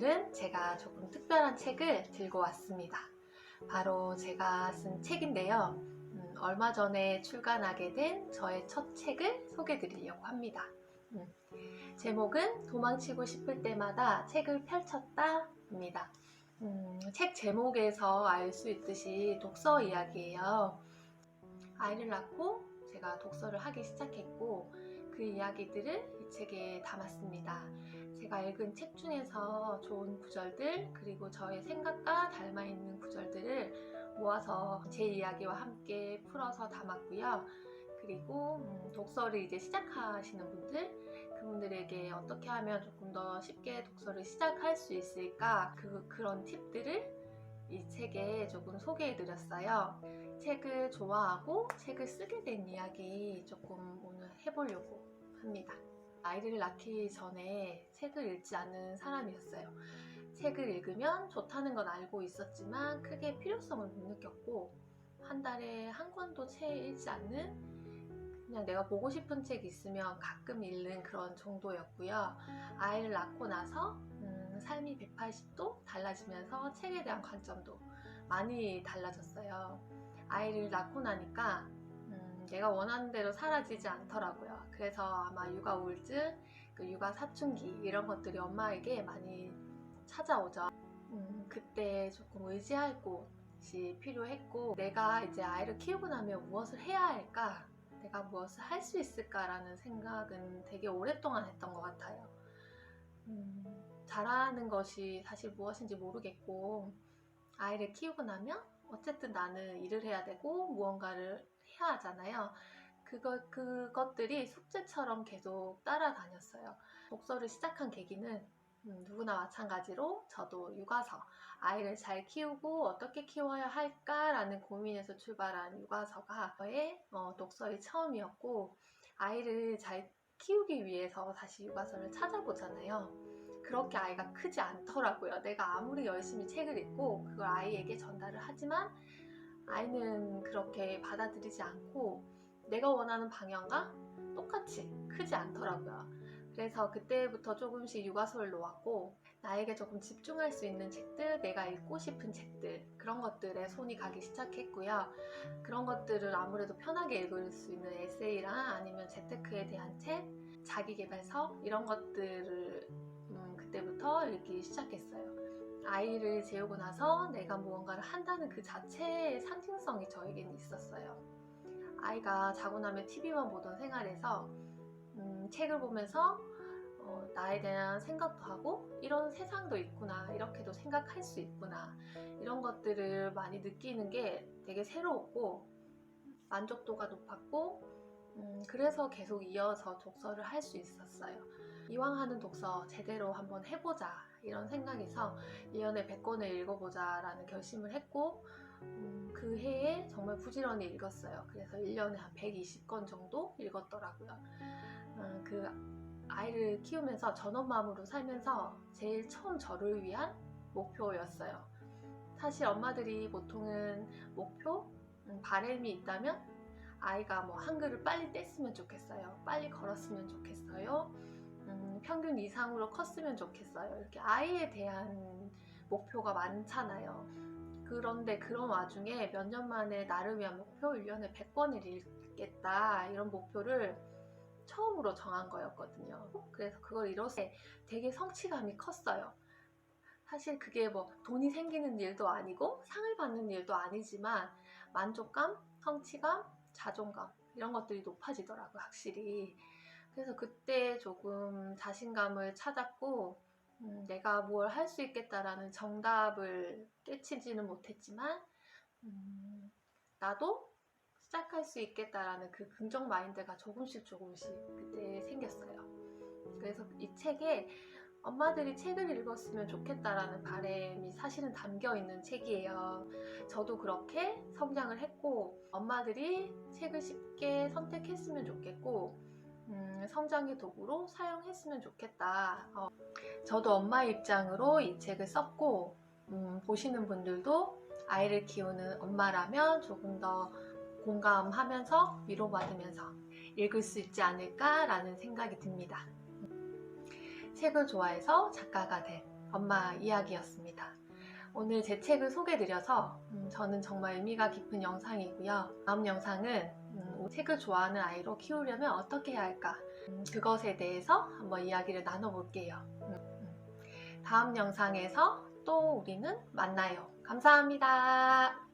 오늘은 제가 조금 특별한 책을 들고 왔습니다. 바로 제가 쓴 책인데요. 음, 얼마 전에 출간하게 된 저의 첫 책을 소개해 드리려고 합니다. 음, 제목은 도망치고 싶을 때마다 책을 펼쳤다입니다. 음, 책 제목에서 알 수 있듯이 독서 이야기예요. 아이를 낳고 제가 독서를 하기 시작했고 그 이야기들을 이 책에 담았습니다. 제가 읽은 책 중에서 좋은 구절들 그리고 저의 생각과 닮아 있는 구절들을 모아서 제 이야기와 함께 풀어서 담았고요. 그리고 음, 독서를 이제 시작하시는 분들 그분들에게 어떻게 하면 조금 더 쉽게 독서를 시작할 수 있을까 그, 그런 팁들을 이 책에 조금 소개해 드렸어요. 책을 좋아하고 책을 쓰게 된 이야기 조금 오늘 해보려고 합니다. 아이를 낳기 전에 책을 읽지 않는 사람이었어요. 책을 읽으면 좋다는 건 알고 있었지만 크게 필요성을 못 느꼈고 한 달에 한 권도 채 읽지 않는 그냥 내가 보고 싶은 책 있으면 가끔 읽는 그런 정도였고요. 아이를 낳고 나서 음, 삶이 180도 달라지면서 책에 대한 관점도 많이 달라졌어요. 아이를 낳고 나니까 음, 내가 원하는 대로 사라지지 않더라고요. 그래서 아마 육아 우울증, 그 육아 사춘기 이런 것들이 엄마에게 많이 찾아오죠. 음, 그때 조금 의지할 곳이 필요했고 내가 이제 아이를 키우고 나면 무엇을 해야 할까? 내가 무엇을 할 수 있을까라는 생각은 되게 오랫동안 했던 것 같아요. 음, 잘하는 것이 사실 무엇인지 모르겠고 아이를 키우고 나면 어쨌든 나는 일을 해야 되고 무언가를 하잖아요. 그것, 그것들이 숙제처럼 계속 따라다녔어요. 독서를 시작한 계기는 음, 누구나 마찬가지로 저도 육아서 아이를 잘 키우고 어떻게 키워야 할까라는 고민에서 출발한 육아서가 저의 어, 독서의 처음이었고 아이를 잘 키우기 위해서 다시 육아서를 찾아보잖아요. 그렇게 아이가 크지 않더라고요. 내가 아무리 열심히 책을 읽고 그걸 아이에게 전달을 하지만 아이는 그렇게 받아들이지 않고 내가 원하는 방향과 똑같이 크지 않더라고요. 그래서 그때부터 조금씩 육아서를 놓았고 나에게 조금 집중할 수 있는 책들, 내가 읽고 싶은 책들 그런 것들에 손이 가기 시작했고요. 그런 것들을 아무래도 편하게 읽을 수 있는 에세이랑 아니면 재테크에 대한 책, 자기계발서 이런 것들을 음, 그때부터 읽기 시작했어요. 아이를 재우고 나서 내가 무언가를 한다는 그 자체의 상징성이 저에게는 있었어요. 아이가 자고 나면 TV만 보던 생활에서 음, 책을 보면서 어, 나에 대한 생각도 하고 이런 세상도 있구나 이렇게도 생각할 수 있구나 이런 것들을 많이 느끼는 게 되게 새로웠고 만족도가 높았고 음, 그래서 계속 이어서 독서를 할 수 있었어요. 이왕 하는 독서 제대로 한번 해보자 이런 생각에서 1년에 100권을 읽어보자 라는 결심을 했고 음, 그 해에 정말 부지런히 읽었어요. 그래서 1년에 한 120권 정도 읽었더라고요. 음, 그 아이를 키우면서 전엄마음으로 살면서 제일 처음 저를 위한 목표였어요. 사실 엄마들이 보통은 목표, 음, 바램이 있다면 아이가 뭐 한글을 빨리 뗐으면 좋겠어요. 빨리 걸었으면 좋겠어요. 음, 평균 이상으로 컸으면 좋겠어요. 이렇게 아이에 대한 목표가 많잖아요. 그런데 그런 와중에 몇 년 만에 나를 위한 목표 1년에 100권을 읽겠다 이런 목표를 처음으로 정한 거였거든요. 그래서 그걸 이뤘을 때 되게 성취감이 컸어요. 사실 그게 뭐 돈이 생기는 일도 아니고 상을 받는 일도 아니지만 만족감, 성취감, 자존감 이런 것들이 높아지더라고요, 확실히. 그래서 그때 조금 자신감을 찾았고 음, 내가 뭘 할 수 있겠다라는 정답을 깨치지는 못했지만 음, 나도 시작할 수 있겠다라는 그 긍정 마인드가 조금씩 조금씩 그때 생겼어요. 그래서 이 책에 엄마들이 책을 읽었으면 좋겠다라는 바램이 사실은 담겨 있는 책이에요. 저도 그렇게 성장을 했고 엄마들이 책을 쉽게 선택했으면 좋겠고 음, 성장의 도구로 사용했으면 좋겠다. 어, 저도 엄마 입장으로 이 책을 썼고 음, 보시는 분들도 아이를 키우는 엄마라면 조금 더 공감하면서 위로받으면서 읽을 수 있지 않을까라는 생각이 듭니다. 책을 좋아해서 작가가 된 엄마 이야기였습니다. 오늘 제 책을 소개드려서 음, 저는 정말 의미가 깊은 영상이고요. 다음 영상은 음, 책을 좋아하는 아이로 키우려면 어떻게 해야 할까? 음, 그것에 대해서 한번 이야기를 나눠볼게요. 다음 영상에서 또 우리는 만나요. 감사합니다.